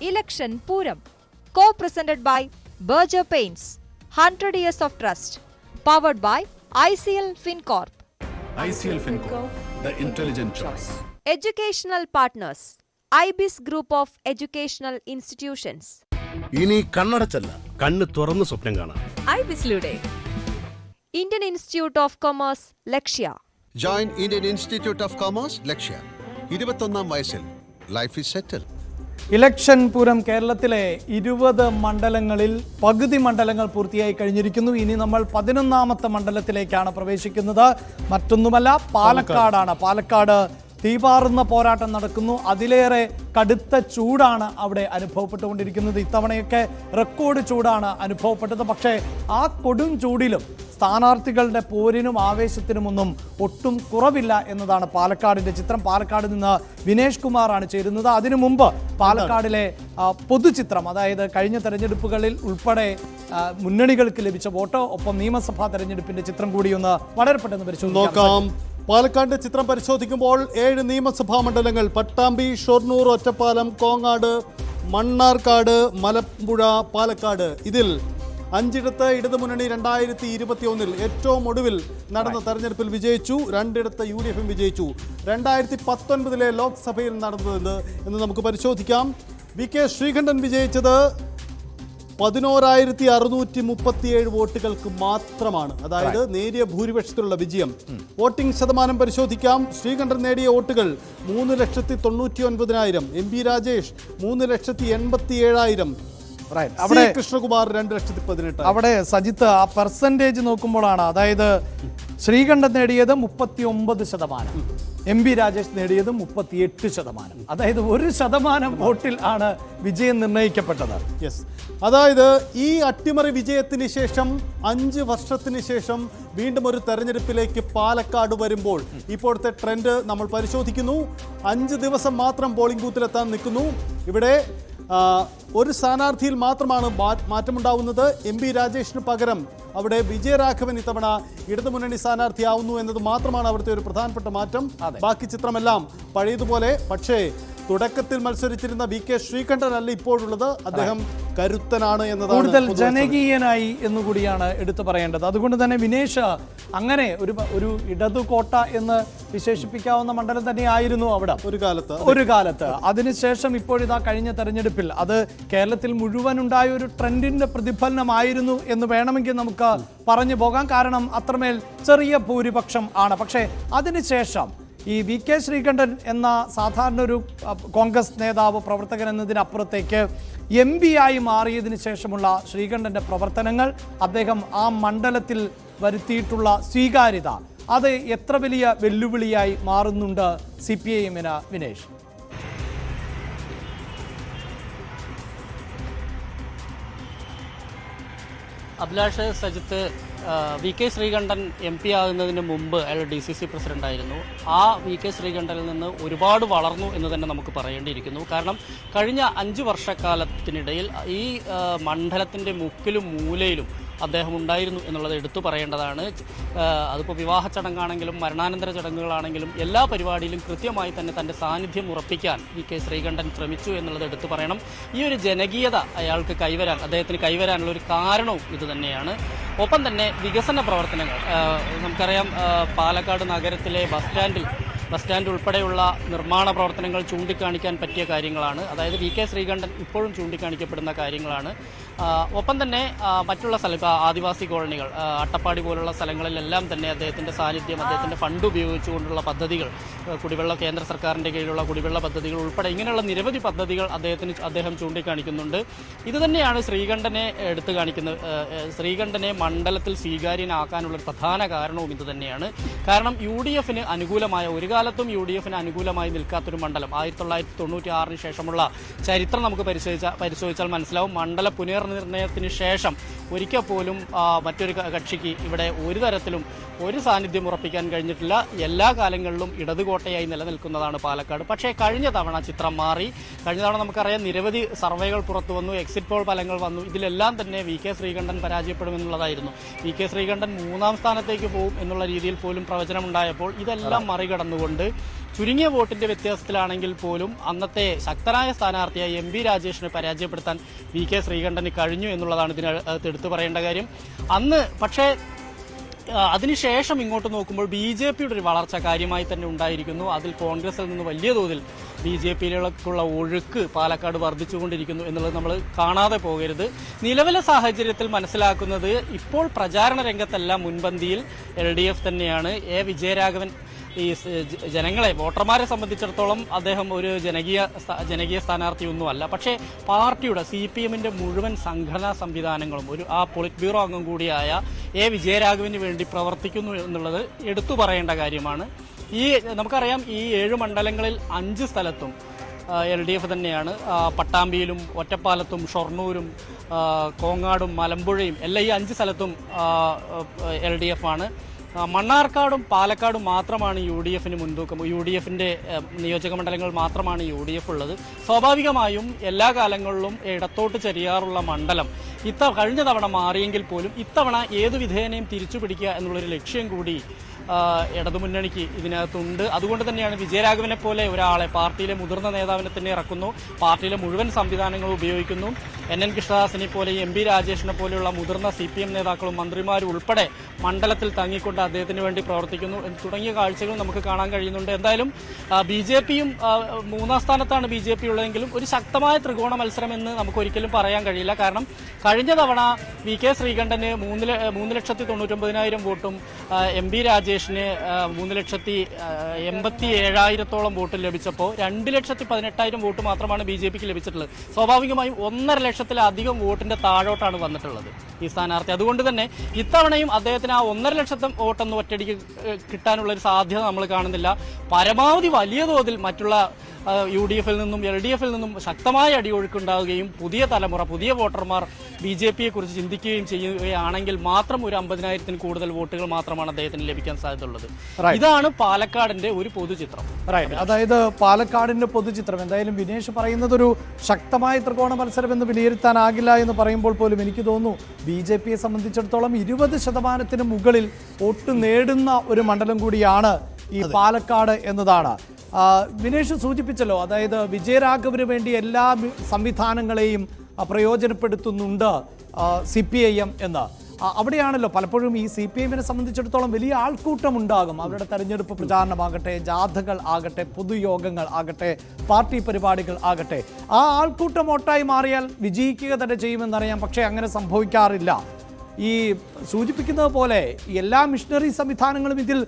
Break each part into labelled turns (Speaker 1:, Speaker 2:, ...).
Speaker 1: Election Puram. Co presented by Berger Paints. 100 Years of Trust. Powered by ICL FinCorp.
Speaker 2: ICL FinCo, the intelligent choice.
Speaker 1: Educational Partners. IBIS Group of Educational Institutions.
Speaker 3: ഇനി കണ്ണടച്ചല്ല കണ്ണ് തുറന്ന് സ്വപ്നം കാണാം
Speaker 1: IBISലൂടെ Indian Institute of Commerce, Lakshya.
Speaker 4: Join Indian Institute of Commerce Lakshya ഇരുപത്തൊന്നാം വയസ്സിൽ life is settle
Speaker 5: election Pooram കേരളത്തിലെ ഇരുപത് മണ്ഡലങ്ങളിൽ പകുതി മണ്ഡലങ്ങൾ പൂർത്തിയായി കഴിഞ്ഞിരിക്കുന്നു. ഇനി നമ്മൾ പതിനൊന്നാമത്തെ മണ്ഡലത്തിലേക്കാണ് പ്രവേശിക്കുന്നത്. മറ്റൊന്നുമല്ല പാലക്കാടാണ്. പാലക്കാട് തീപാറുന്ന പോരാട്ടം നടക്കുന്നു. അതിലേറെ കടുത്ത ചൂടാണ് അവിടെ അനുഭവപ്പെട്ടുകൊണ്ടിരിക്കുന്നത്. ഇത്തവണയൊക്കെ റെക്കോർഡ് ചൂടാണ് അനുഭവപ്പെട്ടത്. പക്ഷേ ആ കൊടും ചൂടിലും സ്ഥാനാർത്ഥികളുടെ പോരിനും ആവേശത്തിനുമൊന്നും ഒട്ടും കുറവില്ല എന്നതാണ് പാലക്കാടിന്റെ ചിത്രം. പാലക്കാട് നിന്ന് വിനേഷ് കുമാറാണ് ചേരുന്നത്. അതിനു മുമ്പ് പാലക്കാടിലെ പൊതുചിത്രം അതായത് കഴിഞ്ഞ തെരഞ്ഞെടുപ്പുകളിൽ ഉൾപ്പെടെ മുന്നണികൾക്ക് ലഭിച്ച വോട്ട് ഒപ്പം നിയമസഭാ തെരഞ്ഞെടുപ്പിന്റെ ചിത്രം കൂടിയൊന്ന് വളരെ പെട്ടെന്ന് പരിശോധിക്കാം.
Speaker 6: നോക്കാം പാലക്കാടിന്റെ ചിത്രം പരിശോധിക്കുമ്പോൾ ഏഴ് നിയമസഭാ മണ്ഡലങ്ങൾ പട്ടാമ്പി ഷൊർണൂർ ഒറ്റപ്പാലം കോങ്ങാട് മണ്ണാർക്കാട് മലമ്പുഴ പാലക്കാട്. ഇതിൽ അഞ്ചിടത്ത് ഇടതുമുന്നണി രണ്ടായിരത്തി ഇരുപത്തി ഒന്നിൽ ഏറ്റവും ഒടുവിൽ നടന്ന തെരഞ്ഞെടുപ്പിൽ വിജയിച്ചു രണ്ടിടത്ത് യു ഡി എഫും വിജയിച്ചു. രണ്ടായിരത്തി പത്തൊൻപതിലെ ലോക്സഭയിൽ നടന്നത് എന്ന് നമുക്ക് പരിശോധിക്കാം. വി കെ ശ്രീകണ്ഠൻ വിജയിച്ചത് പതിനോരായിരത്തി അറുന്നൂറ്റി മുപ്പത്തിയേഴ് വോട്ടുകൾക്ക് മാത്രമാണ്. അതായത് നേരിയ ഭൂരിപക്ഷത്തിലുള്ള വിജയം. വോട്ടിംഗ് ശതമാനം പരിശോധിക്കാം. ശ്രീകണ്ഠൻ നേടിയ വോട്ടുകൾ മൂന്ന് ലക്ഷത്തി തൊണ്ണൂറ്റി ഒൻപതിനായിരം എം പി രാജേഷ് മൂന്ന് ലക്ഷത്തി എൺപത്തി ഏഴായിരം.
Speaker 5: അവിടെ
Speaker 6: കൃഷ്ണകുമാർ രണ്ട് ലക്ഷത്തി പതിനെട്ട്
Speaker 5: അവിടെ സജിത്ത് ആ പെർസെന്റേജ് നോക്കുമ്പോഴാണ് അതായത് ശ്രീകണ്ഠൻ നേടിയത് മുപ്പത്തി ഒമ്പത് ശതമാനം. എം പി രാജേഷ് നേടിയത് മുപ്പത്തി എട്ട് ശതമാനം. അതായത് ഒരു ശതമാനം വോട്ടിൽ ആണ് വിജയം നിർണയിക്കപ്പെട്ടത്
Speaker 6: യെസ് അതായത് ഈ അട്ടിമറി വിജയത്തിന് ശേഷം അഞ്ച് വർഷത്തിന് ശേഷം വീണ്ടും ഒരു തെരഞ്ഞെടുപ്പിലേക്ക് പാലക്കാട് വരുമ്പോൾ ഇപ്പോഴത്തെ ട്രെൻഡ് നമ്മൾ പരിശോധിക്കുന്നു. അഞ്ച് ദിവസം മാത്രം പോളിംഗ് ബൂത്തിലെത്താൻ നിൽക്കുന്നു. ഇവിടെ ഒരു സ്ഥാനാർത്ഥിയിൽ മാത്രമാണ് മാറ്റമുണ്ടാവുന്നത്. എം പി രാജേഷിന് പകരം അവിടെ വിജയരാഘവൻ ഇത്തവണ ഇടതുമുന്നണി സ്ഥാനാർത്ഥിയാവുന്നു എന്നത് മാത്രമാണ് അവിടുത്തെ ഒരു പ്രധാനപ്പെട്ട മാറ്റം. ബാക്കി ചിത്രമെല്ലാം പഴയതുപോലെ. പക്ഷേ തുടക്കത്തിൽ മത്സരിച്ചിരുന്ന വി കെ ശ്രീകണ്ഠനല്ല ഇപ്പോഴുള്ളത്. അദ്ദേഹം കരുത്തനാണ് എന്നതാണ്
Speaker 5: കൂടുതൽ ജനകീയനായി എന്നുകൂടിയാണ് എടുത്തു പറയേണ്ടത്. അതുകൊണ്ട് തന്നെ വിനേഷ് അങ്ങനെ ഒരു ഒരു ഇടതു കോട്ട എന്ന് വിശേഷിപ്പിക്കാവുന്ന മണ്ഡലം തന്നെയായിരുന്നു അവിടെ.
Speaker 6: ഒരു കാലത്ത്.
Speaker 5: ഒരു കാലത്ത്. അതിനുശേഷം ഇപ്പോഴിതാ കഴിഞ്ഞ തെരഞ്ഞെടുപ്പിൽ അത് കേരളത്തിൽ മുഴുവൻ ഉണ്ടായ ഒരു ട്രെൻഡിന്റെ പ്രതിഫലനമായിരുന്നു എന്ന് വേണമെങ്കിൽ നമുക്ക് പറഞ്ഞു പോകാം. കാരണം അത്രമേൽ ചെറിയ ഭൂരിപക്ഷം ആണ്. പക്ഷേ അതിനുശേഷം ഈ വി കെ ശ്രീകണ്ഠൻ എന്ന സാധാരണ ഒരു കോൺഗ്രസ് നേതാവ് പ്രവർത്തകൻ എന്നതിനപ്പുറത്തേക്ക് എം പി ആയി മാറിയതിന് ശേഷമുള്ള ശ്രീകണ്ഠന്റെ പ്രവർത്തനങ്ങൾ അദ്ദേഹം ആ മണ്ഡലത്തിൽ വരുത്തിയിട്ടുള്ള സ്വീകാര്യത അത് എത്ര വലിയ വെല്ലുവിളിയായി മാറുന്നുണ്ട് സി പി ഐ എമ്മിന് Vinesh?
Speaker 7: Abhilash Sajith V K Sreekandan M P ആകുന്നതിന് മുമ്പ് അയാൾ ഡി സി സി പ്രസിഡന്റ് ആയിരുന്നു. ആ വി കെ ശ്രീകണ്ഠനിൽ നിന്ന് ഒരുപാട് വളർന്നു എന്ന് തന്നെ നമുക്ക് പറയേണ്ടിയിരിക്കുന്നു. കാരണം കഴിഞ്ഞ അഞ്ച് വർഷക്കാലത്തിനിടയിൽ ഈ മണ്ഡലത്തിന്റെ മുക്കിലും മൂലയിലും അദ്ദേഹം ഉണ്ടായിരുന്നു എന്നുള്ളത് എടുത്തു പറയേണ്ടതാണ്. അതിപ്പോൾ വിവാഹ ചടങ്ങാണെങ്കിലും മരണാനന്തര ചടങ്ങുകളാണെങ്കിലും എല്ലാ പരിപാടിയിലും കൃത്യമായി തന്നെ തന്റെ സാന്നിധ്യം ഉറപ്പിക്കാൻ വി കെ ശ്രീകണ്ഠൻ ശ്രമിച്ചു എന്നുള്ളത് എടുത്തു പറയണം. ഈ ഒരു ജനകീയത അയാൾക്ക് കൈവരാൻ അദ്ദേഹത്തിന് കൈവരാനുള്ള ഒരു കാരണവും ഇത് തന്നെയാണ്. ഒപ്പം തന്നെ വികസന പ്രവർത്തനങ്ങൾ. നമുക്കറിയാം പാലക്കാട് നഗരത്തിലെ ബസ് സ്റ്റാൻഡിൽ ബസ് സ്റ്റാൻഡ് ഉൾപ്പെടെയുള്ള നിർമ്മാണ പ്രവർത്തനങ്ങൾ ചൂണ്ടിക്കാണിക്കാൻ പറ്റിയ കാര്യങ്ങളാണ്. അതായത് വി കെ ശ്രീകണ്ഠൻ ഇപ്പോഴും ചൂണ്ടിക്കാണിക്കപ്പെടുന്ന കാര്യങ്ങളാണ്. ഒപ്പം തന്നെ മറ്റുള്ള സ്ഥലം ആദിവാസി കോളനികൾ അട്ടപ്പാടി പോലുള്ള സ്ഥലങ്ങളിലെല്ലാം തന്നെ അദ്ദേഹത്തിന്റെ സാന്നിധ്യം അദ്ദേഹത്തിന്റെ ഫണ്ട് ഉപയോഗിച്ചുകൊണ്ടുള്ള പദ്ധതികൾ കുടിവെള്ള കേന്ദ്ര സർക്കാരിന്റെ കീഴിലുള്ള കുടിവെള്ള പദ്ധതികൾ ഉൾപ്പെടെ ഇങ്ങനെയുള്ള നിരവധി പദ്ധതികൾ അദ്ദേഹത്തിന് അദ്ദേഹം ചൂണ്ടിക്കാണിക്കുന്നുണ്ട്. ഇത് തന്നെയാണ് ശ്രീകണ്ഠനെ എടുത്തു കാണിക്കുന്നത് ശ്രീകണ്ഠനെ മണ്ഡലത്തിൽ സ്വീകാര്യനാക്കാനുള്ള പ്രധാന കാരണവും ഇത് തന്നെയാണ്. കാരണം യു ഡി എഫിന് അനുകൂലമായ ഒരു കാലത്തും യു ഡി എഫിന് അനുകൂലമായി നിൽക്കാത്തൊരു മണ്ഡലം ആയിരത്തി തൊള്ളായിരത്തി തൊണ്ണൂറ്റി ആറിന് ശേഷമുള്ള ചരിത്രം നമുക്ക് പരിശോധിച്ചാൽ പരിശോധിച്ചാൽ മനസ്സിലാവും. മണ്ഡല പുനർനിർണയത്തിന് ശേഷം ഒരിക്കൽ പോലും മറ്റൊരു കക്ഷിക്ക് ഇവിടെ ഒരു തരത്തിലും ഒരു സാന്നിധ്യം ഉറപ്പിക്കാൻ കഴിഞ്ഞിട്ടില്ല. എല്ലാ കാലങ്ങളിലും ഇടതുകോട്ടയായി നിലനിൽക്കുന്നതാണ് പാലക്കാട്. പക്ഷേ കഴിഞ്ഞ തവണ ചിത്രം മാറി. കഴിഞ്ഞ തവണ നമുക്കറിയാം നിരവധി സർവേകൾ പുറത്തു വന്നു. എക്സിറ്റ് പോൾ ഫലങ്ങൾ വന്നു. ഇതിലെല്ലാം തന്നെ വി കെ ശ്രീകണ്ഠൻ പരാജയപ്പെടുമെന്നുള്ളതായിരുന്നു. വി കെ ശ്രീകണ്ഠൻ മൂന്നാം സ്ഥാനത്തേക്ക് പോകും എന്നുള്ള രീതിയിൽ പോലും പ്രവചനമുണ്ടായപ്പോൾ ഇതെല്ലാം മറികടന്നുകൊണ്ട് ചുരുങ്ങിയ വോട്ടിന്റെ വ്യത്യാസത്തിലാണെങ്കിൽ പോലും അന്നത്തെ ശക്തനായ സ്ഥാനാർത്ഥിയായ എം വി രാജേഷിനെ പരാജയപ്പെടുത്താൻ വി കെ ശ്രീകണ്ഠന് കഴിഞ്ഞു എന്നുള്ളതാണ് ഇതിനകത്ത് എടുത്തു പറയേണ്ട കാര്യം. അന്ന് പക്ഷേ അതിനുശേഷം ഇങ്ങോട്ട് നോക്കുമ്പോൾ ബി ജെ പിയുടെ ഒരു വളർച്ച കാര്യമായി തന്നെ ഉണ്ടായിരിക്കുന്നു. അതിൽ കോൺഗ്രസിൽ നിന്ന് വലിയ തോതിൽ ബി ജെ പിയിലേക്കുള്ള ഒഴുക്ക് പാലക്കാട് വർദ്ധിച്ചുകൊണ്ടിരിക്കുന്നു എന്നുള്ളത് നമ്മൾ കാണാതെ പോകരുത്. നിലവിലെ സാഹചര്യത്തിൽ മനസ്സിലാക്കുന്നത് ഇപ്പോൾ പ്രചാരണ രംഗത്തെല്ലാം മുൻപന്തിയിൽ എൽ ഡി എഫ് തന്നെയാണ്. എ വിജയരാഘവൻ ഈ ജനങ്ങളെ വോട്ടർമാരെ സംബന്ധിച്ചിടത്തോളം അദ്ദേഹം ഒരു ജനകീയ ജനകീയ സ്ഥാനാർത്ഥിയൊന്നുമല്ല. പക്ഷേ പാർട്ടിയുടെ സി പി എമ്മിന്റെ മുഴുവൻ സംഘടനാ സംവിധാനങ്ങളും ഒരു ആ പൊളിറ്റ് ബ്യൂറോ അംഗം കൂടിയായ എ വിജയരാഘവന് വേണ്ടി പ്രവർത്തിക്കുന്നു എന്നുള്ളത് എടുത്തു പറയേണ്ട കാര്യമാണ്. ഈ നമുക്കറിയാം ഈ ഏഴ് മണ്ഡലങ്ങളിൽ അഞ്ച് സ്ഥലത്തും എൽ ഡി എഫ് തന്നെയാണ്. പട്ടാമ്പിയിലും ഒറ്റപ്പാലത്തും ഷൊർണൂരും കോങ്ങാടും മലമ്പുഴയും എല്ലാം ഈ അഞ്ച് സ്ഥലത്തും എൽ ഡി എഫ് ആണ്. മണ്ണാർക്കാടും പാലക്കാടും മാത്രമാണ് യു ഡി എഫിന് മുൻതൂക്കം. യു ഡി എഫിന്റെ നിയോജക മണ്ഡലങ്ങൾ മാത്രമാണ് യു ഡി എഫ് ഉള്ളത്. സ്വാഭാവികമായും എല്ലാ കാലങ്ങളിലും ഇടത്തോട്ട് ചെറിയാറുള്ള മണ്ഡലം ഇത്ത കഴിഞ്ഞ തവണ മാറിയെങ്കിൽ പോലും ഇത്തവണ ഏതു വിധേയനെയും തിരിച്ചു പിടിക്കുക എന്നുള്ളൊരു ലക്ഷ്യം കൂടി ഇടതുമുന്നണിക്ക് ഇതിനകത്തുണ്ട്. അതുകൊണ്ട് തന്നെയാണ് വിജയരാഘവനെ പോലെ ഒരാളെ പാർട്ടിയിലെ മുതിർന്ന നേതാവിനെ തന്നെ ഇറക്കുന്നു. പാർട്ടിയിലെ മുഴുവൻ സംവിധാനങ്ങളും ഉപയോഗിക്കുന്നു. എൻ എൻ കൃഷ്ണദാസിനെ പോലെ എം പി രാജേഷിനെ പോലെയുള്ള മുതിർന്ന സി പി എം നേതാക്കളും മന്ത്രിമാരും ഉൾപ്പെടെ മണ്ഡലത്തിൽ തങ്ങിക്കൊണ്ട് അദ്ദേഹത്തിന് വേണ്ടി പ്രവർത്തിക്കുന്നു. തുടങ്ങിയ കാഴ്ചകൾ നമുക്ക് കാണാൻ കഴിയുന്നുണ്ട്. എന്തായാലും ബി ജെ പിയും മൂന്നാം സ്ഥാനത്താണ് ബി ജെ പി ഉള്ളതെങ്കിലും ഒരു ശക്തമായ ത്രികോണ മത്സരം എന്ന് നമുക്ക് ഒരിക്കലും പറയാൻ കഴിയില്ല. കാരണം കഴിഞ്ഞ തവണ വി കെ ശ്രീകണ്ഠന് മൂന്ന് മൂന്ന് ലക്ഷത്തി തൊണ്ണൂറ്റൊമ്പതിനായിരം വോട്ടും എം പി രാജേഷിന് മൂന്ന് ലക്ഷത്തി എൺപത്തി ഏഴായിരത്തോളം വോട്ട് ലഭിച്ചപ്പോൾ രണ്ട് ലക്ഷത്തി പതിനെട്ടായിരം വോട്ട് മാത്രമാണ് ബി ജെ പിക്ക് ലഭിച്ചിട്ടുള്ളത്. സ്വാഭാവികമായും ഒന്നര ലക്ഷത്തിലധികം വോട്ടിന്റെ താഴോട്ടാണ് വന്നിട്ടുള്ളത് ഈ സ്ഥാനാർത്ഥി. അതുകൊണ്ട് തന്നെ ഇത്തവണയും അദ്ദേഹത്തിന് ആ ഒന്നര ലക്ഷത്തെ വോട്ടൊന്നും ഒറ്റയടിക്ക് കിട്ടാനുള്ള ഒരു സാധ്യത നമ്മൾ കാണുന്നില്ല. പരമാവധി വലിയ തോതിൽ മറ്റുള്ള യു ഡി എഫിൽ നിന്നും എൽ ഡി എഫിൽ നിന്നും ശക്തമായ അടിയൊഴുക്കുണ്ടാവുകയും പുതിയ തലമുറ പുതിയ വോട്ടർമാർ ബി ജെ പിയെ കുറിച്ച് ചിന്തിക്കുകയും ചെയ്യുകയാണെങ്കിൽ മാത്രം ഒരു അമ്പതിനായിരത്തിന് കൂടുതൽ വോട്ടുകൾ മാത്രമാണ് അദ്ദേഹത്തിന് ലഭിക്കാൻ സാധ്യതയുള്ളത്. ഇതാണ് പാലക്കാടിന്റെ ഒരു പൊതുചിത്രം.
Speaker 5: റൈറ്റ് അതായത് പാലക്കാടിന്റെ പൊതുചിത്രം. എന്തായാലും വിനേഷ് പറയുന്നത് ഒരു ശക്തമായ ത്രികോണ മത്സരം എന്ന് വിലയിരുത്താനാകില്ല എന്ന് പറയുമ്പോൾ പോലും എനിക്ക് തോന്നുന്നു ബി ജെ പിയെ സംബന്ധിച്ചിടത്തോളം ഇരുപത് ശതമാനത്തിന് മുകളിൽ വോട്ട് നേടുന്ന ഒരു മണ്ഡലം കൂടിയാണ് ഈ പാലക്കാട് എന്നതാണ്. വിനേഷ് സൂചിപ്പിച്ചല്ലോ അതായത് വിജയരാഘവന് വേണ്ടി എല്ലാ സംവിധാനങ്ങളെയും പ്രയോജനപ്പെടുത്തുന്നുണ്ട് സി പി ഐ എം എന്ന്. അവിടെയാണല്ലോ പലപ്പോഴും ഈ സി പി എമ്മിനെ സംബന്ധിച്ചിടത്തോളം വലിയ ആൾക്കൂട്ടം ഉണ്ടാകും അവരുടെ തെരഞ്ഞെടുപ്പ് പ്രചാരണമാകട്ടെ ജാഥകൾ ആകട്ടെ പൊതുയോഗങ്ങൾ ആകട്ടെ പാർട്ടി പരിപാടികൾ ആകട്ടെ. ആ ആൾക്കൂട്ടം വോട്ടായി മാറിയാൽ വിജയിക്കുക തന്നെ ചെയ്യുമെന്നറിയാം പക്ഷേ അങ്ങനെ സംഭവിക്കാറില്ല. ഈ സൂചിപ്പിക്കുന്നത് പോലെ എല്ലാ മിഷണറി സംവിധാനങ്ങളും ഇതിൽ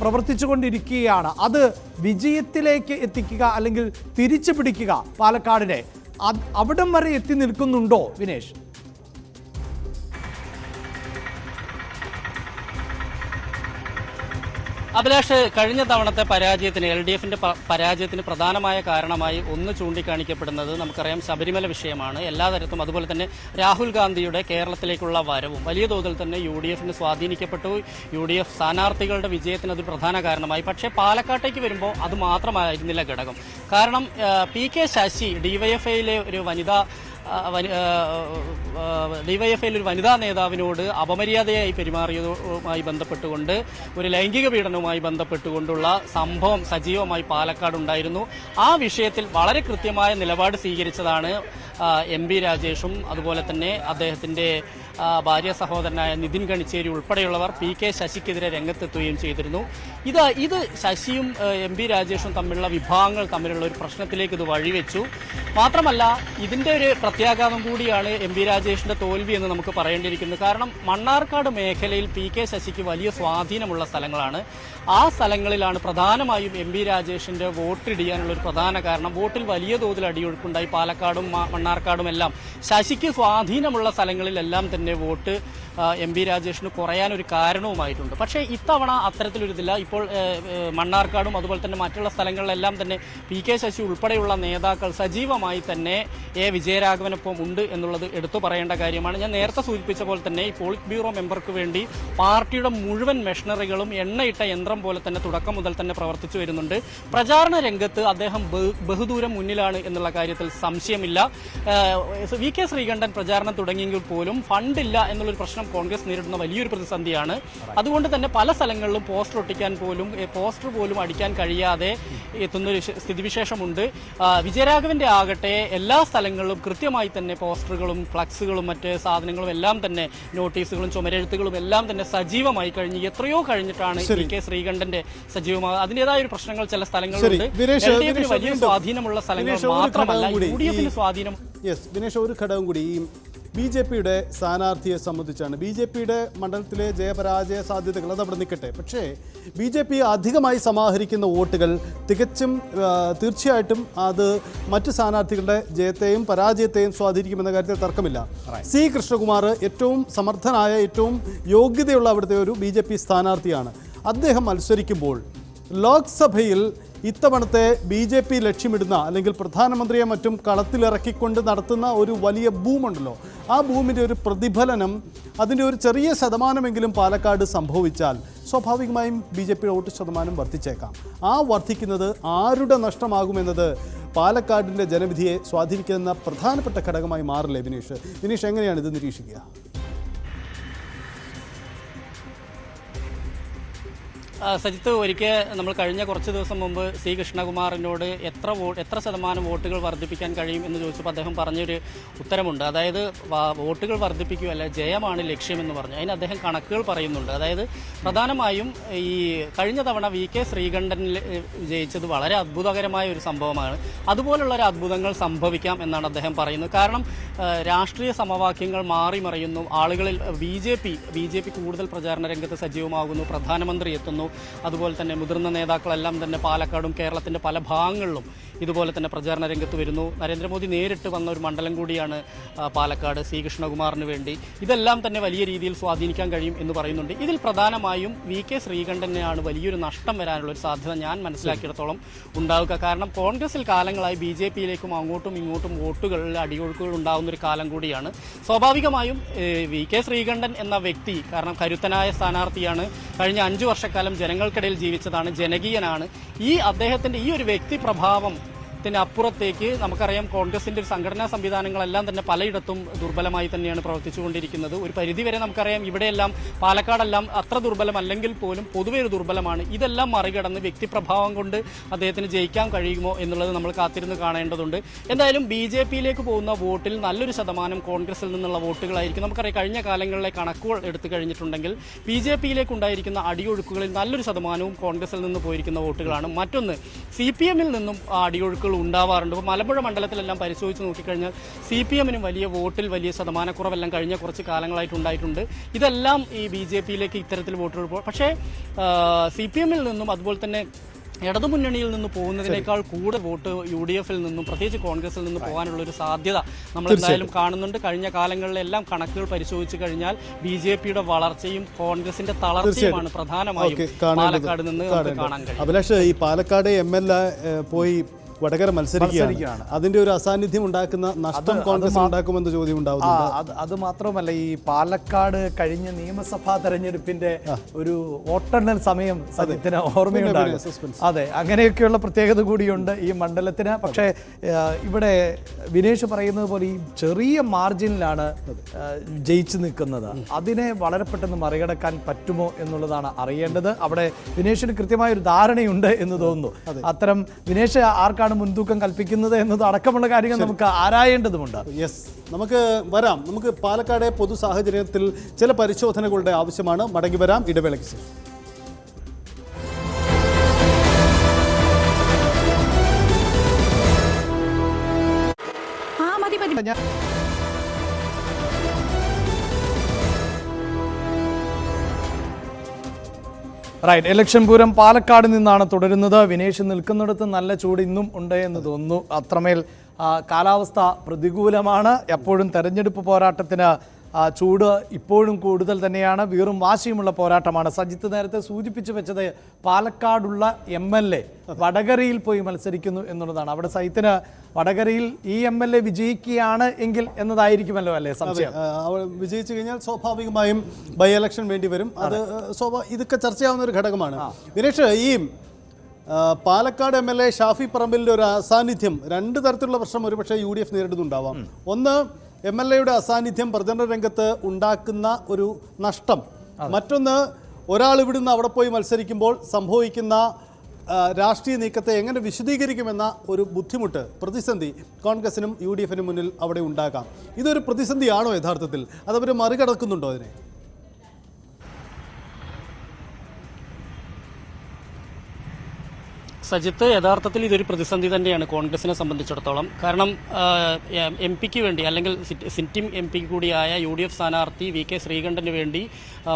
Speaker 5: പ്രവർത്തിച്ചു പ്രവർത്തിച്ചുകൊണ്ടിരിക്കുകയാണ്. അത് വിജയത്തിലേക്ക് എത്തിക്കുക അല്ലെങ്കിൽ തിരിച്ചു പിടിക്കുക പാലക്കാടിനെ അവിടം വരെ എത്തി നിൽക്കുന്നുണ്ടോ വിനേഷ്?
Speaker 7: അഭിലാഷ് കഴിഞ്ഞ തവണത്തെ പരാജയത്തിന് എൽ ഡി എഫിന്റെ പരാജയത്തിന് പ്രധാനമായ കാരണമായി ഒന്ന് ചൂണ്ടിക്കാണിക്കപ്പെടുന്നത് നമുക്കറിയാം ശബരിമല വിഷയമാണ്. എല്ലാ തരത്തും അതുപോലെ തന്നെ രാഹുൽ ഗാന്ധിയുടെ കേരളത്തിലേക്കുള്ള വരവും വലിയ തോതിൽ തന്നെ യു ഡി എഫിന് സ്വാധീനിക്കപ്പെട്ടു. യു ഡി എഫ് സ്ഥാനാർത്ഥികളുടെ വിജയത്തിന് അത് പ്രധാന കാരണമായി. പക്ഷേ പാലക്കാട്ടേക്ക് വരുമ്പോൾ അത് മാത്രമായിരുന്നില്ല ഘടകം. കാരണം പി കെ ശശി ഡിവൈഎഫ്ഐയിലെ ഒരു വനിതാ ഡിവൈഎഫ്ഐയിൽ ഒരു വനിതാ നേതാവിനോട് അപമര്യാദയായി പെരുമാറിയതുമായി ബന്ധപ്പെട്ടുകൊണ്ട് ഒരു ലൈംഗിക പീഡനവുമായി ബന്ധപ്പെട്ടുകൊണ്ടുള്ള സംഭവം സജീവമായി പാലക്കാട് ഉണ്ടായിരുന്നു. ആ വിഷയത്തിൽ വളരെ കൃത്യമായ നിലപാട് സ്വീകരിച്ചതാണ് എം രാജേഷും അതുപോലെ തന്നെ അദ്ദേഹത്തിന്റെ ഭാര്യ സഹോദരനായ നിതിൻ ഗണിച്ചേരി ഉൾപ്പെടെയുള്ളവർ പി കെ ശശിക്കെതിരെ രംഗത്തെത്തുകയും ചെയ്തിരുന്നു. ഇത് ഇത് ശശിയും എം പി രാജേഷും തമ്മിലുള്ള വിഭാഗങ്ങൾ തമ്മിലുള്ള ഒരു പ്രശ്നത്തിലേക്ക് ഇത് വഴിവെച്ചു. മാത്രമല്ല ഇതിന്റെ ഒരു പ്രത്യാഘാതം കൂടിയാണ് എം പി രാജേഷിന്റെ തോൽവി എന്ന് നമുക്ക് പറയേണ്ടിയിരിക്കുന്നത് കാരണം മണ്ണാർക്കാട് മേഖലയിൽ പി കെ ശശിക്ക് വലിയ സ്വാധീനമുള്ള സ്ഥലങ്ങളാണ്. ആ സ്ഥലങ്ങളിലാണ് പ്രധാനമായും എം പി രാജേഷിന്റെ വോട്ടിടിയാനുള്ള ഒരു പ്രധാന കാരണം. വോട്ടിൽ വലിയ തോതിൽ അടിയൊഴുക്കുണ്ടായി. പാലക്കാടും മണ്ണാർക്കാടും എല്ലാം ശശിക്ക് സ്വാധീനമുള്ള സ്ഥലങ്ങളിലെല്ലാം തന്നെ വോട്ട് ആ, എം പി രാജേഷിന് കുറയാൻ ഒരു കാരണവുമായിട്ടുണ്ട്. പക്ഷേ ഇത്തവണ അത്തരത്തിലൊരിതില്ല. ഇപ്പോൾ മണ്ണാർക്കാടും അതുപോലെ തന്നെ മറ്റുള്ള സ്ഥലങ്ങളിലെല്ലാം തന്നെ പി കെ ശശി ഉൾപ്പെടെയുള്ള നേതാക്കൾ സജീവമായി തന്നെ എ വിജയരാഘവനൊപ്പം ഉണ്ട് എന്നുള്ളത് എടുത്തു പറയേണ്ട കാര്യമാണ്. ഞാൻ നേരത്തെ സൂചിപ്പിച്ച പോലെ തന്നെ ഈ പോളിറ്റ് ബ്യൂറോ മെമ്പർക്ക് വേണ്ടി പാർട്ടിയുടെ മുഴുവൻ മെഷീനറികളും എണ്ണയിട്ട യന്ത്രം പോലെ തന്നെ തുടക്കം മുതൽ തന്നെ പ്രവർത്തിച്ചു വരുന്നുണ്ട്. പ്രചാരണ രംഗത്ത് അദ്ദേഹം ബഹു- ബഹുദൂരം മുന്നിലാണ് എന്നുള്ള കാര്യത്തിൽ സംശയമില്ല. വി കെ ശ്രീകണ്ഠൻ പ്രചാരണം തുടങ്ങിയെങ്കിൽ പോലും ഫണ്ടില്ല എന്നുള്ളൊരു പ്രശ്നം കോൺഗ്രസ് നേരിടുന്ന വലിയൊരു പ്രതിസന്ധിയാണ്. അതുകൊണ്ട് തന്നെ പല സ്ഥലങ്ങളിലും പോസ്റ്റർ ഒട്ടിക്കാൻ പോലും പോസ്റ്റർ പോലും അടിക്കാൻ കഴിയാതെ എത്തുന്ന ഒരു സ്ഥിതിവിശേഷമുണ്ട്. വിജയരാഘവന്റെ ആകട്ടെ എല്ലാ സ്ഥലങ്ങളിലും കൃത്യമായി തന്നെ പോസ്റ്ററുകളും ഫ്ലക്സുകളും മറ്റ് സാധനങ്ങളും എല്ലാം തന്നെ നോട്ടീസുകളും ചുമരെഴുത്തുകളും എല്ലാം തന്നെ സജീവമായി കഴിഞ്ഞ് എത്രയോ കഴിഞ്ഞിട്ടാണ് ഇ കെ ശ്രീകണ്ഠന്റെ സജീവമാകുക അതിന്റേതായ ഒരു പ്രശ്നങ്ങൾ ചില സ്ഥലങ്ങളുണ്ട്
Speaker 6: വിനേഷ്,
Speaker 7: എൽ ഡി എഫിന് വലിയ സ്വാധീനമുള്ള സ്ഥലങ്ങൾ മാത്രമല്ല യു ഡി എഫിന് സ്വാധീനം
Speaker 6: യെസ് ദിനേശ് ഒരു ഘടകം കൂടി ഈ ബി ജെ പിയുടെ സ്ഥാനാർത്ഥിയെ സംബന്ധിച്ചാണ് ബി ജെ പിയുടെ മണ്ഡലത്തിലെ ജയപരാജയ സാധ്യതകൾ അത് അവിടെ നിൽക്കട്ടെ. പക്ഷേ ബി ജെ പി അധികമായി സമാഹരിക്കുന്ന വോട്ടുകൾ തികച്ചും തീർച്ചയായിട്ടും അത് മറ്റ് സ്ഥാനാർത്ഥികളുടെ ജയത്തെയും പരാജയത്തെയും സ്വാധീനിക്കുമെന്ന കാര്യത്തിൽ തർക്കമില്ല. സി കൃഷ്ണകുമാർ ഏറ്റവും സമർത്ഥനായ ഏറ്റവും യോഗ്യതയുള്ള അവിടുത്തെ ഒരു ബി ജെ പി സ്ഥാനാർത്ഥിയാണ്. അദ്ദേഹം മത്സരിക്കുമ്പോൾ ലോക്സഭയിൽ ഇത്തവണത്തെ ബി ജെ പി ലക്ഷ്യമിടുന്ന അല്ലെങ്കിൽ പ്രധാനമന്ത്രിയെ മറ്റും കളത്തിലിറക്കിക്കൊണ്ട് നടത്തുന്ന ഒരു വലിയ ബൂമുണ്ടല്ലോ ആ ബൂമിന്റെ ഒരു പ്രതിഫലനം അതിന്റെ ഒരു ചെറിയ ശതമാനമെങ്കിലും പാലക്കാട് സംഭവിച്ചാൽ സ്വാഭാവികമായും ബി ജെ പിയുടെ വോട്ട് ശതമാനം വർദ്ധിച്ചേക്കാം. ആ വർദ്ധിക്കുന്നത് ആരുടെ നഷ്ടമാകുമെന്നത് പാലക്കാടിന്റെ ജനവിധിയെ സ്വാധീനിക്കുന്ന പ്രധാനപ്പെട്ട ഘടകമായി മാറില്ലേ വിനീഷ്? വിനീഷ് എങ്ങനെയാണ് ഇത് നിരീക്ഷിക്കുക?
Speaker 7: സജിത്ത് ഒരിക്കൽ നമ്മൾ കഴിഞ്ഞ കുറച്ച് ദിവസം മുമ്പ് സി കൃഷ്ണകുമാറിനോട് എത്ര വോട്ട് എത്ര ശതമാനം വോട്ടുകൾ വർദ്ധിപ്പിക്കാൻ കഴിയും എന്ന് ചോദിച്ചപ്പോൾ അദ്ദേഹം പറഞ്ഞൊരു ഉത്തരമുണ്ട്. അതായത് വോട്ടുകൾ വർദ്ധിപ്പിക്കുക അല്ല ജയമാണ് ലക്ഷ്യമെന്ന് പറഞ്ഞു. അതിന് അദ്ദേഹം കണക്കുകൾ പറയുന്നുണ്ട്. അതായത് പ്രധാനമായും ഈ കഴിഞ്ഞ തവണ വി കെ ശ്രീകണ്ഠനിൽ ജയിച്ചത് വളരെ അത്ഭുതകരമായ ഒരു സംഭവമാണ്. അതുപോലുള്ള ഒരു അത്ഭുതങ്ങൾ സംഭവിക്കാം എന്നാണ് അദ്ദേഹം പറയുന്നത്. കാരണം രാഷ്ട്രീയ സമവാക്യങ്ങൾ മാറി മറിയുന്നു. ആളുകളിൽ B J P B J P കൂടുതൽ പ്രചാരണ രംഗത്ത് സജീവമാകുന്നു. പ്രധാനമന്ത്രി എത്തുന്നു. അതുപോലെ തന്നെ മുതിർന്ന നേതാക്കളെല്ലാം തന്നെ പാലക്കാടും കേരളത്തിന്റെ പല ഭാഗങ്ങളിലും ഇതുപോലെ തന്നെ പ്രചാരണ രംഗത്ത് വരുന്നു. നരേന്ദ്രമോദി നേരിട്ട് വന്ന ഒരു മണ്ഡലം കൂടിയാണ് പാലക്കാട്. ശ്രീകൃഷ്ണകുമാറിന് കൃഷ്ണകുമാറിന് വേണ്ടി. ഇതെല്ലാം തന്നെ വലിയ രീതിയിൽ സ്വാധീനിക്കാൻ കഴിയും എന്ന് പറയുന്നുണ്ട്. ഇതിൽ പ്രധാനമായും വി കെ ശ്രീകണ്ഠനെയാണ് വലിയൊരു നഷ്ടം വരാനുള്ള ഒരു സാധ്യത ഞാൻ മനസ്സിലാക്കിയിടത്തോളം ഉണ്ടാവുക. കാരണം കോൺഗ്രസിൽ കാലങ്ങളായി ബി ജെ പിയിലേക്കും അങ്ങോട്ടും ഇങ്ങോട്ടും വോട്ടുകളിൽ അടിയൊഴുക്കുകൾ ഉണ്ടാകുന്ന ഒരു കാലം കൂടിയാണ്. സ്വാഭാവികമായും വി കെ ശ്രീകണ്ഠൻ എന്ന വ്യക്തി കാരണം കരുത്തനായ സ്ഥാനാർത്ഥിയാണ് കഴിഞ്ഞ അഞ്ചു വർഷക്കാലം ജനങ്ങൾക്കിടയിൽ ജീവിച്ചതാണ് ജനകീയനാണ്. ഈ അദ്ദേഹത്തിന്റെ ഈ ഒരു വ്യക്തി പ്രഭാവം ത്തിന് അപ്പുറത്തേക്ക് നമുക്കറിയാം കോൺഗ്രസിന്റെ ഒരു സംഘടനാ സംവിധാനങ്ങളെല്ലാം തന്നെ പലയിടത്തും ദുർബലമായി തന്നെയാണ് പ്രവർത്തിച്ചുകൊണ്ടിരിക്കുന്നത്. ഒരു പരിധിവരെ നമുക്കറിയാം ഇവിടെയെല്ലാം പാലക്കാടെല്ലാം അത്ര ദുർബലമല്ലെങ്കിൽ പോലും പൊതുവെ ഒരു ദുർബലമാണ്. ഇതെല്ലാം മറികടന്ന് വ്യക്തിപ്രഭാവം കൊണ്ട് അദ്ദേഹത്തിന് ജയിക്കാൻ കഴിയുമോ എന്നുള്ളത് നമ്മൾ കാത്തിരുന്ന് കാണേണ്ടതുണ്ട്. എന്തായാലും ബി ജെ പിയിലേക്ക് പോകുന്ന വോട്ടിൽ നല്ലൊരു ശതമാനം കോൺഗ്രസിൽ നിന്നുള്ള വോട്ടുകളായിരിക്കും. നമുക്കറിയാം കഴിഞ്ഞ കാലങ്ങളിലെ കണക്കുകൾ എടുത്തു കഴിഞ്ഞിട്ടുണ്ടെങ്കിൽ ബി ജെ പിയിലേക്ക് ഉണ്ടായിരിക്കുന്ന അടിയൊഴുക്കുകളിൽ നല്ലൊരു ശതമാനവും കോൺഗ്രസിൽ നിന്ന് പോയിരിക്കുന്ന വോട്ടുകളാണ്. മറ്റൊന്ന് സി പി എമ്മിൽ നിന്നും ആ ഉണ്ടാവാറുണ്ട്. ഇപ്പോൾ മലമ്പുഴ മണ്ഡലത്തിലെല്ലാം പരിശോധിച്ച് നോക്കിക്കഴിഞ്ഞാൽ സി പി എമ്മിനും വലിയ വോട്ടിൽ വലിയ ശതമാനക്കുറവെല്ലാം കഴിഞ്ഞ കുറച്ച് കാലങ്ങളായിട്ട് ഉണ്ടായിട്ടുണ്ട്. ഇതെല്ലാം ഈ ബി ജെ പിയിലേക്ക് ഇത്തരത്തിൽ വോട്ടുകൾ പോകും പക്ഷേ സി പി എമ്മിൽ നിന്നും അതുപോലെ തന്നെ ഇടതുമുന്നണിയിൽ നിന്ന് പോകുന്നതിനേക്കാൾ കൂടുതൽ വോട്ട് യു ഡി എഫിൽ നിന്നും പ്രത്യേകിച്ച് കോൺഗ്രസിൽ നിന്ന് പോകാനുള്ള ഒരു സാധ്യത നമ്മൾ എന്തായാലും കാണുന്നുണ്ട്. കഴിഞ്ഞ കാലങ്ങളിലെല്ലാം കണക്കുകൾ പരിശോധിച്ചു കഴിഞ്ഞാൽ ബി ജെ പിയുടെ വളർച്ചയും കോൺഗ്രസിന്റെ തളർച്ചയുമാണ് പ്രധാനമായും പാലക്കാട് നിന്ന് കാണാൻ കഴിയും.
Speaker 6: അഭിലാഷ് ഈ പാലക്കാട് എം എൽ എ പോയി വടകര മത്സരിക്കുകയാണ്. അതിന്റെ ഒരു അസാന്നിധ്യം ഉണ്ടാക്കുന്ന നഷ്ടം കോൺഗ്രസ് ഉണ്ടാക്കുമെന്ന ചോദ്യം
Speaker 5: ആ
Speaker 6: ഉണ്ടാവുന്നുണ്ട്.
Speaker 5: അത് മാത്രമല്ല ഈ പാലക്കാട് കഴിഞ്ഞ നിയമസഭാ തെരഞ്ഞെടുപ്പിന്റെ ഒരു വോട്ടെണ്ണൽ സമയം സത്യത്തിന് ഓർമ്മയുണ്ടാകും. അതെ അങ്ങനെയൊക്കെയുള്ള പ്രത്യേകത കൂടിയുണ്ട് ഈ മണ്ഡലത്തിന്. പക്ഷേ ഇവിടെ വിനേഷ് പറയുന്നത് പോലെ ഈ ചെറിയ മാർജിനിലാണ് ജയിച്ചു നിൽക്കുന്നത്. അതിനെ വളരെ പെട്ടെന്ന് മറികടക്കാൻ പറ്റുമോ എന്നുള്ളതാണ് അറിയേണ്ടത്. അവിടെ വിനേഷിന് കൃത്യമായ ഒരു ധാരണയുണ്ട് എന്ന് തോന്നുന്നു. അത്തരം വിനേഷ് ആർക്കാണ് മുൻതൂക്കം കൽപ്പിക്കുന്നത് എന്നത് അടക്കമുള്ള കാര്യങ്ങൾ നമുക്ക് ആരായേണ്ടതുമുണ്ട്.
Speaker 6: യെസ് നമുക്ക് വരാം. നമുക്ക് പാലക്കാട് പൊതു സാഹചര്യത്തിൽ ചില പരിശോധനകളുടെ ആവശ്യമാണ്. മടങ്ങി വരാം. ഇടവേളയ്ക്ക് ശേഷം.
Speaker 5: റൈറ്റ് ഇലക്ഷൻ പൂരം പാലക്കാട് നിന്നാണ് തുടരുന്നത്. വിനേഷ് നിൽക്കുന്നിടത്ത് നല്ല ചൂട് ഇന്നും ഉണ്ട് എന്ന് തോന്നുന്നു. അത്രമേൽ കാലാവസ്ഥ പ്രതികൂലമാണ്. എപ്പോഴും തെരഞ്ഞെടുപ്പ് പോരാട്ടത്തിന് ചൂട് ഇപ്പോഴും കൂടുതൽ തന്നെയാണ്. വീറും വാശിയുമുള്ള പോരാട്ടമാണ്. സജിത്ത് നേരത്തെ സൂചിപ്പിച്ചു വെച്ചത് പാലക്കാടുള്ള എം എൽ എ വടകരയിൽ പോയി മത്സരിക്കുന്നു എന്നുള്ളതാണ്. അവിടെ സൈത്തിന് വടകരയിൽ ഈ എം എൽ എ വിജയിക്കുകയാണ് എങ്കിൽ എന്നതായിരിക്കുമല്ലോ അല്ലേ സംശയം?
Speaker 6: വിജയിച്ചു കഴിഞ്ഞാൽ സ്വാഭാവികമായും ബൈ ഇലക്ഷൻ വേണ്ടി വരും. അത് ഇതൊക്കെ ചർച്ചയാവുന്ന ഒരു ഘടകമാണ്. ദിനേഷ് ഈ Palakkad M L A Shafi പറമ്പിലിന്റെ ഒരു അസാന്നിധ്യം രണ്ട് തരത്തിലുള്ള പ്രശ്നം ഒരുപക്ഷെ യു ഡി എഫ് നേരിടുന്നുണ്ടാവാം. ഒന്ന് എം എൽ എയുടെ അസാന്നിധ്യം പ്രചരണ രംഗത്ത് ഉണ്ടാക്കുന്ന ഒരു നഷ്ടം. മറ്റൊന്ന് ഒരാൾ ഇവിടുന്ന് അവിടെ പോയി മത്സരിക്കുമ്പോൾ സംഭവിക്കുന്ന രാഷ്ട്രീയ നീക്കത്തെ എങ്ങനെ വിശദീകരിക്കുമെന്ന ഒരു ബുദ്ധിമുട്ട് പ്രതിസന്ധി കോൺഗ്രസിനും യു ഡി എഫിനും മുന്നിൽ അവിടെ ഉണ്ടാകാം. ഇതൊരു പ്രതിസന്ധിയാണോ യഥാർത്ഥത്തിൽ? അതവർ മറികടക്കുന്നുണ്ടോ അതിനെ?
Speaker 7: സജിത്ത് യഥാർത്ഥത്തിൽ ഇതൊരു പ്രതിസന്ധി തന്നെയാണ് കോൺഗ്രസിനെ സംബന്ധിച്ചിടത്തോളം. കാരണം എം പിക്ക് വേണ്ടി അല്ലെങ്കിൽ സിറ്റിം എം പി കൂടിയായ യു ഡി എഫ് സ്ഥാനാർത്ഥി വി കെ ശ്രീകണ്ഠന് വേണ്ടി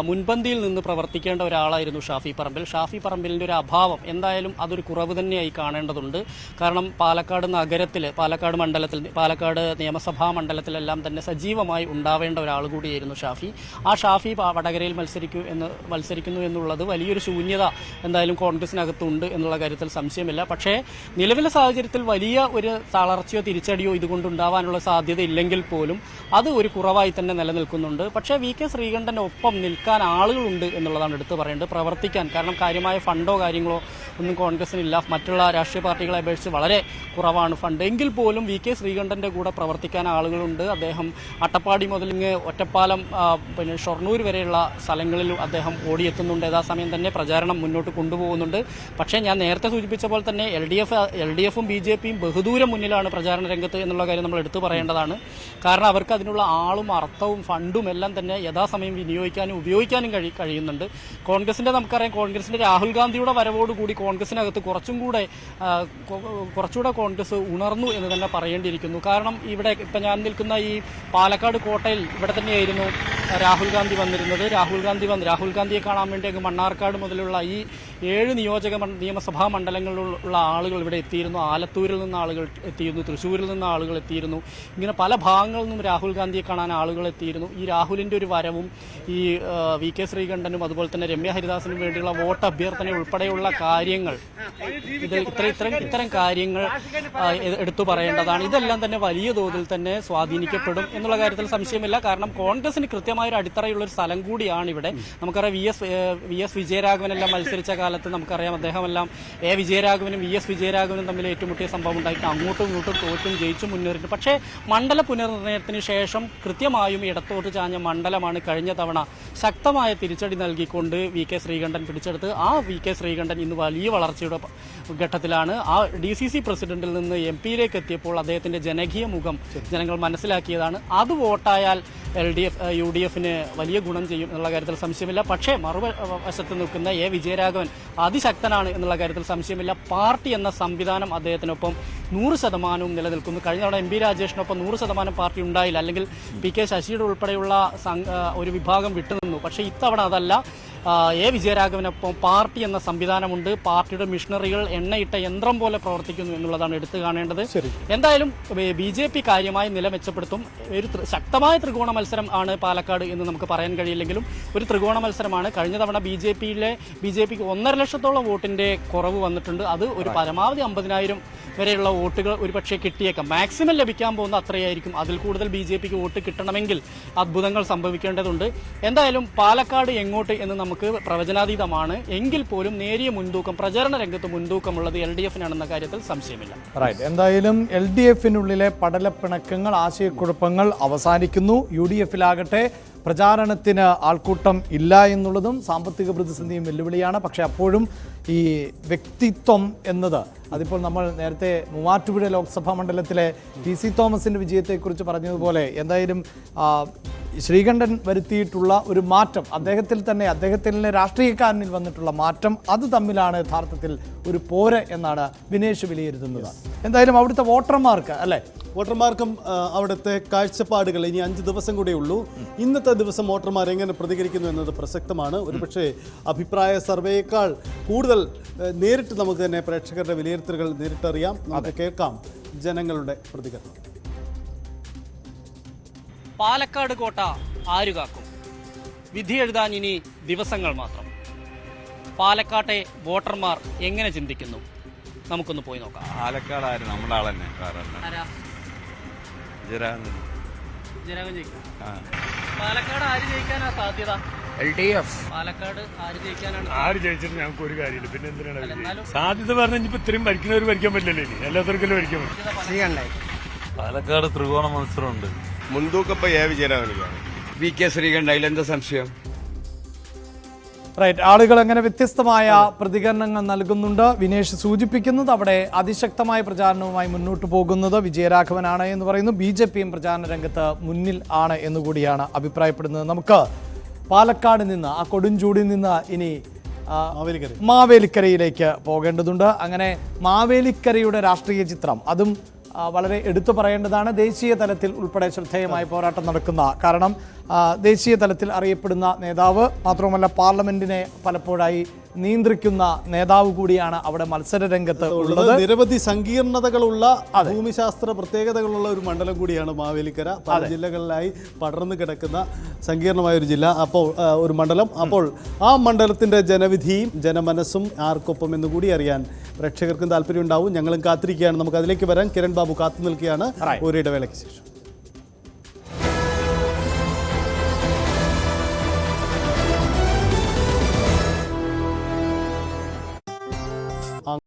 Speaker 7: മുൻപന്തിയിൽ നിന്ന് പ്രവർത്തിക്കേണ്ട ഒരാളായിരുന്നു ഷാഫി പറമ്പിൽ. ഷാഫി പറമ്പിലിന്റെ ഒരു അഭാവം എന്തായാലും അതൊരു കുറവ് തന്നെയായി കാണേണ്ടതുണ്ട്. കാരണം പാലക്കാട് നഗരത്തിൽ പാലക്കാട് മണ്ഡലത്തിൽ പാലക്കാട് നിയമസഭാ മണ്ഡലത്തിലെല്ലാം തന്നെ സജീവമായി ഉണ്ടാവേണ്ട ഒരാൾ കൂടിയായിരുന്നു ഷാഫി. ആ ഷാഫി വടകരയിൽ മത്സരിക്കൂ എന്ന് മത്സരിക്കുന്നു എന്നുള്ളത് വലിയൊരു ശൂന്യത എന്തായാലും കോൺഗ്രസിനകത്തുണ്ട് എന്നുള്ള കാര്യത്തിൽ സംശയമില്ല. പക്ഷേ നിലവിലെ സാഹചര്യത്തിൽ വലിയ ഒരു തളർച്ചയോ തിരിച്ചടിയോ ഇതുകൊണ്ടുണ്ടാവാനുള്ള സാധ്യത ഇല്ലെങ്കിൽ പോലും അത് ഒരു കുറവായി തന്നെ നിലനിൽക്കുന്നുണ്ട്. പക്ഷേ വി കെ ശ്രീകണ്ഠന്റെ ഒപ്പം നിൽക്കാൻ ആളുകളുണ്ട് എന്നുള്ളതാണ് എടുത്തു പറയേണ്ടത്. പ്രവർത്തിക്കാൻ. കാരണം കാര്യമായ ഫണ്ടോ കാര്യങ്ങളോ ഒന്നും കോൺഗ്രസിനില്ല. മറ്റുള്ള രാഷ്ട്രീയ പാർട്ടികളെ അപേക്ഷിച്ച് വളരെ കുറവാണ് ഫണ്ട്. എങ്കിൽ പോലും വി കെ ശ്രീകണ്ഠന്റെ കൂടെ പ്രവർത്തിക്കാൻ ആളുകളുണ്ട്. അദ്ദേഹം അട്ടപ്പാടി മുതൽ ഇങ്ങ് ഒറ്റപ്പാലം പിന്നെ ഷൊർണൂർ വരെയുള്ള സ്ഥലങ്ങളിൽ അദ്ദേഹം ഓടിയെത്തുന്നുണ്ട്. യഥാസമയം തന്നെ പ്രചാരണം മുന്നോട്ട് കൊണ്ടുപോകുന്നുണ്ട്. പക്ഷേ ഞാൻ നേരത്തെ സൂചിപ്പിച്ച പോലെ തന്നെ L D F L D എഫും ബി ജെ പിയും ബഹുദൂരം മുന്നിലാണ് പ്രചാരണ രംഗത്ത് എന്നുള്ള കാര്യം നമ്മൾ എടുത്തു പറയേണ്ടതാണ്. കാരണം അവർക്ക് അതിനുള്ള ആളും അർത്ഥവും ഫണ്ടും എല്ലാം തന്നെ യഥാസമയം വിനിയോഗിക്കാനും ഉപയോഗിക്കാനും കഴി കഴിയുന്നുണ്ട്. കോൺഗ്രസിന്റെ നമുക്കറിയാം കോൺഗ്രസിന്റെ രാഹുൽ ഗാന്ധിയുടെ വരവോടുകൂടി കോൺഗ്രസിനകത്ത് കുറച്ചും കൂടെ കുറച്ചുകൂടെ കോൺഗ്രസ് ഉണർന്നു എന്ന് തന്നെ പറയേണ്ടിയിരിക്കുന്നു. കാരണം ഇവിടെ ഇപ്പം ഞാൻ നിൽക്കുന്ന ഈ പാലക്കാട് കോട്ടയിൽ ഇവിടെ തന്നെയായിരുന്നു രാഹുൽ ഗാന്ധി വന്നിരുന്നത്. രാഹുൽ ഗാന്ധി വന്ന് രാഹുൽ ഗാന്ധിയെ കാണാൻ വേണ്ടി മണ്ണാർക്കാട് മുതലുള്ള ഈ ഏഴ് നിയോജക നിയമസഭാ മണ്ഡലങ്ങളിലുള്ള ആളുകൾ ഇവിടെ എത്തിയിരുന്നു. ആലത്തൂരിൽ നിന്ന് ആളുകൾ എത്തിയിരുന്നു. തൃശ്ശൂരിൽ നിന്ന് ആളുകൾ എത്തിയിരുന്നു. ഇങ്ങനെ പല ഭാഗങ്ങളിൽ നിന്നും രാഹുൽ ഗാന്ധിയെ കാണാൻ ആളുകൾ എത്തിയിരുന്നു. ഈ രാഹുലിന്റെ ഒരു വരവും ഈ വി കെ ശ്രീകണ്ഠനും അതുപോലെ തന്നെ രമ്യ ഹരിദാസിനും വേണ്ടിയുള്ള വോട്ട് അഭ്യർത്ഥന ഉൾപ്പെടെയുള്ള കാര്യങ്ങൾ ഇത് ഇത്ര ഇത്തരം ഇത്തരം കാര്യങ്ങൾ എടുത്തു പറയേണ്ടതാണ്. ഇതെല്ലാം തന്നെ വലിയ തോതിൽ തന്നെ സ്വാധീനിക്കപ്പെടും എന്നുള്ള കാര്യത്തിൽ സംശയമില്ല. കാരണം കോൺഗ്രസിന് കൃത്യമായ ഒരു അടിത്തറയുള്ള ഒരു സ്ഥലം കൂടിയാണ് ഇവിടെ. നമുക്കറിയാം വി എസ് വി എസ് വിജയരാഘവനെല്ലാം മത്സരിച്ച കാലത്ത് നമുക്കറിയാം അദ്ദേഹമെല്ലാം എ വിജയരാഘവനും വി എസ് വിജയരാഘവനും തമ്മിൽ ഏറ്റുമുട്ടിയ സംഭവം ഉണ്ടായിട്ട് അങ്ങോട്ടും ഇങ്ങോട്ടും തോറ്റും ജയിച്ചും മുന്നേറിയിട്ട്. പക്ഷേ മണ്ഡല പുനർനിർണയത്തിന് ശേഷം കൃത്യമായും ഇടത്തോട്ട് ചാഞ്ഞ മണ്ഡലമാണ് കഴിഞ്ഞ തവണ ശക്തമായ തിരിച്ചടി നൽകിക്കൊണ്ട് വി കെ ശ്രീകണ്ഠൻ പിടിച്ചെടുത്ത്. ആ വി കെ ശ്രീകണ്ഠൻ ഇന്ന് വലിയ വളർച്ചയുടെ ഘട്ടത്തിലാണ്. ആ ഡി സി സി പ്രസിഡന്റിൽ നിന്ന് എം പിയിലേക്ക് എത്തിയപ്പോൾ അദ്ദേഹത്തിന്റെ ജനകീയ മുഖം ജനങ്ങൾ മനസ്സിലാക്കിയതാണ്. അത് വോട്ടായാൽ L D F U D എഫിന് വലിയ ഗുണം ചെയ്യും എന്നുള്ള കാര്യത്തിൽ സംശയമില്ല. പക്ഷേ മറുവശത്ത് നിൽക്കുന്ന എ. വിജയരാഘവൻ അതിശക്തനാണ് എന്നുള്ള കാര്യത്തിൽ സംശയമില്ല. പാർട്ടി എന്ന സംവിധാനം അദ്ദേഹത്തിനൊപ്പം നൂറ് ശതമാനവും നിലനിൽക്കുന്നു. കഴിഞ്ഞ തവണ എം പി രാജേഷിനൊപ്പം നൂറ് ശതമാനം പാർട്ടി ഉണ്ടായില്ല. അല്ലെങ്കിൽ പി കെ ശശിയുടെ ഉൾപ്പെടെയുള്ള ഒരു വിഭാഗം വിട്ടുനിന്നു. പക്ഷേ ഇത്തവണ അതല്ല. എ വിജയരാഘവനൊപ്പം പാർട്ടി എന്ന സംവിധാനമുണ്ട്. പാർട്ടിയുടെ മിഷണറികൾ എണ്ണയിട്ട യന്ത്രം പോലെ പ്രവർത്തിക്കുന്നു എന്നുള്ളതാണ് എടുത്തു കാണേണ്ടത്. എന്തായാലും ബി ജെ പി കാര്യമായി നില മെച്ചപ്പെടുത്തും ഒരു ശക്തമായ ത്രികോണ മത്സരം ആണ് പാലക്കാട് എന്ന് നമുക്ക് പറയാൻ കഴിയില്ലെങ്കിലും ഒരു ത്രികോണ മത്സരമാണ്. കഴിഞ്ഞ തവണ ബി ജെ പിയിലെ ബി ജെ പിക്ക് ഒന്നര ലക്ഷത്തോളം വോട്ടിന്റെ കുറവ് വന്നിട്ടുണ്ട്. അത് ഒരു പരമാവധി അമ്പതിനായിരം വരെയുള്ള വോട്ടുകൾ ഒരു ഒരുപക്ഷെ കിട്ടിയേക്കാം. മാക്സിമം ലഭിക്കാൻ പോകുന്ന അത്രയായിരിക്കും. അതിൽ കൂടുതൽ ബി ജെ പിക്ക് വോട്ട് കിട്ടണമെങ്കിൽ അത്ഭുതങ്ങൾ സംഭവിക്കേണ്ടതുണ്ട്. എന്തായാലും പാലക്കാട് എങ്ങോട്ട് എന്ന് നമുക്ക് പ്രവചനാതീതമാണ്. എങ്കിൽ പോലും നേരിയ മുൻതൂക്കം പ്രചരണ രംഗത്ത് മുൻതൂക്കമുള്ളത് എൽ ഡി എഫിനാണെന്ന കാര്യത്തിൽ സംശയമില്ല.
Speaker 5: റൈറ്റ് എന്തായാലും എൽ ഡി എഫിനുള്ളിലെ പടലപ്പിണക്കങ്ങൾ ആശയക്കുഴപ്പങ്ങൾ അവസാനിക്കുന്നു. യു ഡി എഫിലാകട്ടെ പ്രചാരണത്തിന് ആൾക്കൂട്ടം ഇല്ല എന്നുള്ളതും സാമ്പത്തിക പ്രതിസന്ധിയും വെല്ലുവിളിയാണ്. പക്ഷെ അപ്പോഴും ഈ വ്യക്തിത്വം എന്നത് അതിപ്പോൾ നമ്മൾ നേരത്തെ മൂവാറ്റുപുഴ ലോക്സഭാ മണ്ഡലത്തിലെ ടി സി തോമസിന്റെ വിജയത്തെക്കുറിച്ച് പറഞ്ഞതുപോലെ എന്തായാലും ശ്രീകണ്ഠൻ വരുത്തിയിട്ടുള്ള ഒരു മാറ്റം അദ്ദേഹത്തിൽ തന്നെ അദ്ദേഹത്തിലെ രാഷ്ട്രീയക്കാരനിൽ വന്നിട്ടുള്ള മാറ്റം അത് തമ്മിലാണ് യഥാർത്ഥത്തിൽ ഒരു പോര എന്നാണ് വിനേഷ് വിലയിരുത്തുന്നത്. എന്തായാലും അവിടുത്തെ വോട്ടർമാർക്ക് അല്ലേ?
Speaker 6: വോട്ടർമാർക്കും അവിടുത്തെ കാഴ്ചപ്പാടുകൾ ഇനി അഞ്ച് ദിവസം കൂടെ ഉള്ളൂ. ഇന്നത്തെ ദിവസം വോട്ടർമാർ എങ്ങനെ പ്രതികരിക്കുന്നു എന്നത് പ്രസക്തമാണ്. ഒരുപക്ഷെ അഭിപ്രായ സർവേയേക്കാൾ കൂടുതൽ നേരിട്ട് നമുക്ക് തന്നെ പ്രേക്ഷകരുടെ വിലയിരുത്തലുകൾ നേരിട്ടറിയാം. നമുക്ക് കേൾക്കാം ജനങ്ങളുടെ പ്രതികരണം.
Speaker 7: പാലക്കാട് കോട്ട ആരു കാക്കും വിധി എഴുതാൻ ഇനി ദിവസങ്ങൾ മാത്രം. പാലക്കാട്ടെ വോട്ടർമാർ എങ്ങനെ ചിന്തിക്കുന്നു? നമുക്കൊന്ന് പോയി നോക്കാം.
Speaker 8: പാലക്കാട് ആര്? നമ്മുടെ ആൾ തന്നെ.
Speaker 7: പാലക്കാട് ആര് ജയിക്കാനാ സാധ്യത?
Speaker 8: L D F.
Speaker 7: പാലക്കാട് ആര് ജയിക്കാനാണ്
Speaker 9: ആര് ജയിച്ചിട്ട് ഞങ്ങൾക്ക് ഒരു കാര്യമില്ല. പിന്നെ എന്തിനാണ് സാധ്യത ഇനിയിപ്പോ ഇത്രയും ഭരിക്കുന്നവർ ഭരിക്കാൻ പറ്റില്ലല്ലോ ഇനി. എല്ലാത്തവർക്കും ഭരിക്കാൻ പറ്റും.
Speaker 8: പാലക്കാട് ത്രികോണ മത്സരമുണ്ട്.
Speaker 3: മുൻതൂക്കപ്പ എ വിജയരാഘവനിക്കാണ്
Speaker 8: വി കെ ശ്രീകണ്ഠ അതിലെന്താ സംശയം?
Speaker 5: റൈറ്റ് ആളുകൾ അങ്ങനെ വ്യത്യസ്തമായ പ്രതികരണങ്ങൾ നൽകുന്നുണ്ട്? വിനേഷ് സൂചിപ്പിക്കുന്നത് അവിടെ അതിശക്തമായ പ്രചാരണവുമായി മുന്നോട്ട് പോകുന്നത് വിജയരാഘവനാണ് എന്ന് പറയുന്നു. ബി ജെ പിയും പ്രചാരണ രംഗത്ത് മുന്നിൽ ആണ് എന്നുകൂടിയാണ് അഭിപ്രായപ്പെടുന്നത്. നമുക്ക് പാലക്കാട് നിന്ന് ആ കൊടുംചൂടിൽ നിന്ന് ഇനി ആ,
Speaker 6: മാവേലിക്കര.
Speaker 5: മാവേലിക്കരയിലേക്ക് പോകേണ്ടതുണ്ട്. അങ്ങനെ മാവേലിക്കരയുടെ രാഷ്ട്രീയ ചിത്രം അതും വളരെ എടുത്തു പറയേണ്ടതാണ്. ദേശീയ തലത്തിൽ ഉൾപ്പെടെ ശ്രദ്ധേയമായ പോരാട്ടം നടക്കുന്ന കാരണം ദേശീയ തലത്തിൽ അറിയപ്പെടുന്ന നേതാവ് മാത്രവുമല്ല പാർലമെന്റിനെ പലപ്പോഴായി നിയന്ത്രിക്കുന്ന നേതാവ് കൂടിയാണ് അവിടെ മത്സര രംഗത്ത്
Speaker 6: ഉള്ളത് നിരവധി സങ്കീർണതകളുള്ള ഭൂമിശാസ്ത്ര പ്രത്യേകതകളുള്ള ഒരു മണ്ഡലം കൂടിയാണ് മാവേലിക്കര. പല ജില്ലകളിലായി പടർന്നു കിടക്കുന്ന സങ്കീർണമായ ഒരു ജില്ല അപ്പോൾ ഒരു മണ്ഡലം. അപ്പോൾ ആ മണ്ഡലത്തിന്റെ ജനവിധിയും ജനമനസ്സും ആർക്കൊപ്പം എന്ന് കൂടി അറിയാൻ പ്രേക്ഷകർക്കും താല്പര്യം ഉണ്ടാവും ഞങ്ങളും കാത്തിരിക്കുകയാണ്. നമുക്ക് അതിലേക്ക് വരാൻ. കിരൺ ബാബു കാത്തു നിൽക്കുകയാണ്. ഒരു ഇടവേളയ്ക്ക് ശേഷം.